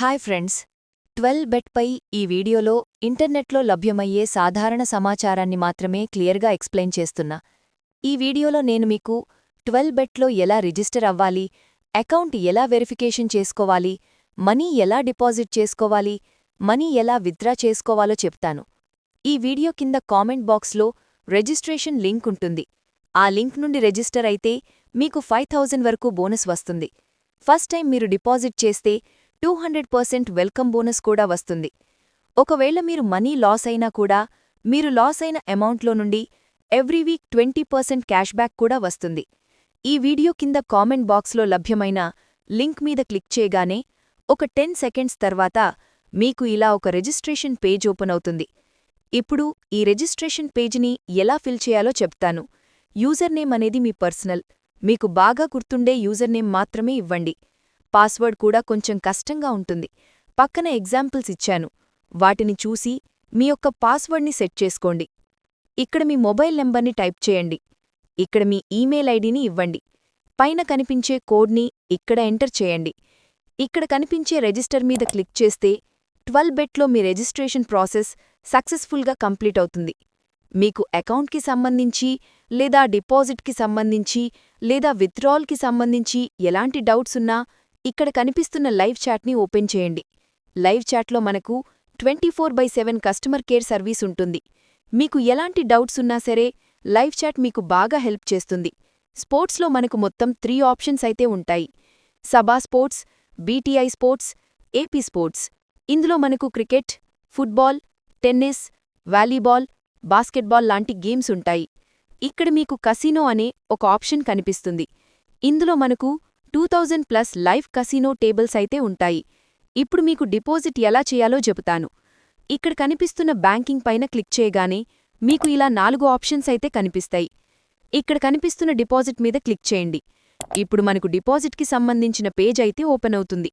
Hi friends. Twelve బెట్పై ఈ వీడియోలో ఇంటర్నెట్లో లభ్యమయ్యే సాధారణ సమాచారాన్ని మాత్రమే క్లియర్గా ఎక్స్ప్లెయిన్ చేస్తున్నా. ఈ వీడియోలో నేను మీకు ట్వెల్వ్ బెట్లో ఎలా రిజిస్టర్ అవ్వాలి అకౌంట్ ఎలా వెరిఫికేషన్ చేసుకోవాలి మనీ ఎలా డిపాజిట్ చేసుకోవాలి మనీ ఎలా విత్డ్రా చేసుకోవాలో చెప్తాను. ఈ వీడియో కింద కామెంట్ బాక్స్లో రిజిస్ట్రేషన్ లింక్ ఉంటుంది. ఆ లింక్ నుండి రిజిస్టర్ అయితే మీకు ఫైవ్ థౌజండ్ వరకు బోనస్ వస్తుంది. ఫస్ట్ టైం మీరు డిపాజిట్ చేస్తే two hundred percent welcome bonus కూడా వస్తుంది. ఒకవేళ మీరు మనీ లాస్ అయినా కూడా మీరు లాస్ అయిన అమౌంట్లో నుండి every week twenty percent cashback కూడా వస్తుంది. ఈ వీడియో కింద కామెంట్ బాక్స్లో లభ్యమైన లింక్ మీద క్లిక్ చేయగానే ఒక టెన్ సెకండ్స్ తర్వాత మీకు ఇలా ఒక రిజిస్ట్రేషన్ పేజ్ ఓపెన్ అవుతుంది. ఇప్పుడు ఈ రిజిస్ట్రేషన్ పేజీని ఎలా ఫిల్ చేయాలో చెప్తాను. యూజర్ నేమ్ అనేది మీ పర్సనల్. మీకు బాగా గుర్తుండే యూజర్ నేమ్ మాత్రమే ఇవ్వండి. పాస్వర్డ్ కూడా కొంచెం కష్టంగా ఉంటుంది. పక్కన ఎగ్జాంపుల్స్ ఇచ్చాను. వాటిని చూసి మీ యొక్క పాస్వర్డ్ని సెట్ చేసుకోండి. ఇక్కడ మీ మొబైల్ నెంబర్ని టైప్ చేయండి. ఇక్కడ మీ ఈమెయిల్ ఐడిని ఇవ్వండి. పైన కనిపించే కోడ్ని ఇక్కడ ఎంటర్ చేయండి. ఇక్కడ కనిపించే రిజిస్టర్ మీద క్లిక్ చేస్తే ట్వెల్వ్ బెట్లో మీ రిజిస్ట్రేషన్ ప్రాసెస్ సక్సెస్ఫుల్గా కంప్లీట్ అవుతుంది. మీకు అకౌంట్కి సంబంధించి లేదా డిపాజిట్కి సంబంధించి లేదా విత్డ్రాల్కి సంబంధించి ఎలాంటి డౌట్స్ ఉన్నా ఇక్కడ కనిపిస్తున్న లైవ్ చాట్ని ఓపెన్ చేయండి. లైవ్ చాట్లో మనకు twenty four by seven customer care service ఉంటుంది. మీకు ఎలాంటి డౌట్స్ ఉన్నా సరే లైవ్ చాట్ మీకు బాగా హెల్ప్ చేస్తుంది. స్పోర్ట్స్లో మనకు మొత్తం త్రీ ఆప్షన్స్ అయితే ఉంటాయి. Saba sports BTI sports AP sports. ఇందులో మనకు cricket football tennis volleyball basketball లాంటి గేమ్స్ ఉంటాయి. ఇక్కడ మీకు కసినో అనే ఒక ఆప్షన్ కనిపిస్తుంది. ఇందులో మనకు two thousand plus live casino tables అయితే ఉంటాయి. ఇప్పుడు మీకు డిపాజిట్ ఎలా చేయాలో చెబుతాను. ఇక్కడ కనిపిస్తున్న బ్యాంకింగ్ పైన క్లిక్ చేయగానే మీకు ఇలా నాలుగు ఆప్షన్స్ అయితే కనిపిస్తాయి. ఇక్కడ కనిపిస్తున్న డిపాజిట్ మీద క్లిక్ చేయండి. ఇప్పుడు మనకు డిపాజిట్కి సంబంధించిన పేజ్ అయితే ఓపెన్ అవుతుంది.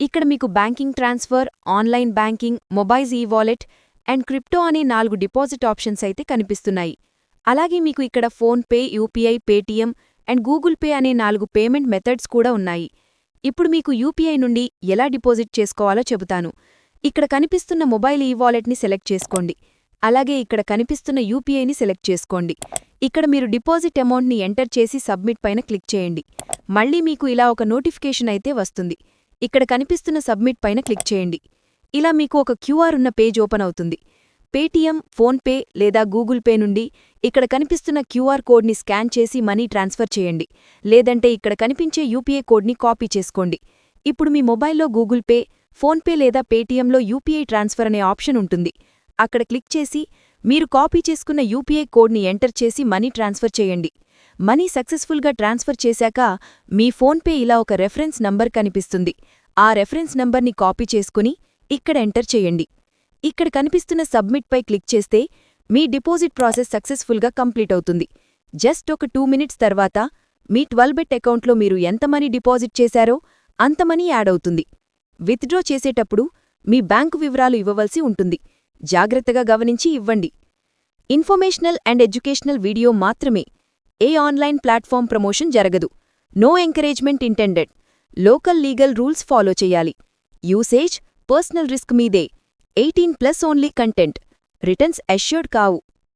ఇక్కడ మీకు banking transfer online banking mobile e wallet and crypto అనే నాలుగు డిపాజిట్ ఆప్షన్స్ అయితే కనిపిస్తున్నాయి. అలాగే మీకు ఇక్కడ PhonePe UPI Paytm and Google Pay అనే నాలుగు పేమెంట్ మెథడ్స్ కూడా ఉన్నాయి. ఇప్పుడు మీకు యూపీఐ నుండి ఎలా డిపాజిట్ చేసుకోవాలో చెబుతాను. ఇక్కడ కనిపిస్తున్న మొబైల్ ఈ వాలెట్ని సెలెక్ట్ చేసుకోండి. అలాగే ఇక్కడ కనిపిస్తున్న యూపీఐని సెలెక్ట్ చేసుకోండి. ఇక్కడ మీరు డిపాజిట్ అమౌంట్ని ఎంటర్ చేసి సబ్మిట్ పైన క్లిక్ చేయండి. మళ్ళీ మీకు ఇలా ఒక నోటిఫికేషన్ అయితే వస్తుంది. ఇక్కడ కనిపిస్తున్న సబ్మిట్ పైన క్లిక్ చేయండి. ఇలా మీకు ఒక క్యూఆర్ ఉన్న పేజ్ ఓపెన్ అవుతుంది. పేటీఎం ఫోన్పే లేదా గూగుల్ పే నుండి ఇక్కడ కనిపిస్తున్న క్యూఆర్ కోడ్ని స్కాన్ చేసి మనీ ట్రాన్స్ఫర్ చేయండి. లేదంటే ఇక్కడ కనిపించే యూపీఐ కోడ్ని కాపీ చేసుకోండి. ఇప్పుడు మీ మొబైల్లో గూగుల్ పే ఫోన్పే లేదా పేటీఎంలో యూపీఐ ట్రాన్స్ఫర్ అనే ఆప్షన్ ఉంటుంది. అక్కడ క్లిక్ చేసి మీరు కాపీ చేసుకున్న యూపీఐ కోడ్ని ఎంటర్ చేసి మనీ ట్రాన్స్ఫర్ చేయండి. మనీ సక్సెస్ఫుల్గా ట్రాన్స్ఫర్ చేశాక మీ ఫోన్పే ఇలా ఒక రెఫరెన్స్ నంబర్ కనిపిస్తుంది. ఆ రెఫరెన్స్ నంబర్ని కాపీ చేసుకుని ఇక్కడ ఎంటర్ చేయండి. ఇక్కడ కనిపిస్తున్న సబ్మిట్పై క్లిక్ చేస్తే మీ డిపాజిట్ ప్రాసెస్ సక్సెస్ఫుల్గా కంప్లీట్ అవుతుంది. జస్ట్ ఒక టూ మినిట్స్ తర్వాత మీ ట్వెల్వ్ బెట్ అకౌంట్లో మీరు ఎంత మనీ డిపాజిట్ చేశారో అంత మనీ యాడ్ అవుతుంది. విత్డ్రా చేసేటప్పుడు మీ బ్యాంకు వివరాలు ఇవ్వవలసి ఉంటుంది. జాగ్రత్తగా గమనించి ఇవ్వండి. ఇన్ఫర్మేషనల్ అండ్ ఎడ్యుకేషనల్ వీడియో మాత్రమే ఏ ఆన్లైన్ ప్లాట్ఫామ్ ప్రమోషన్ జరగదు. No encouragement intended. Local legal rules follow చేయాలి. యూసేజ్ పర్సనల్ రిస్క్ మీదే. Eighteen plus only content. Returns assured కావు.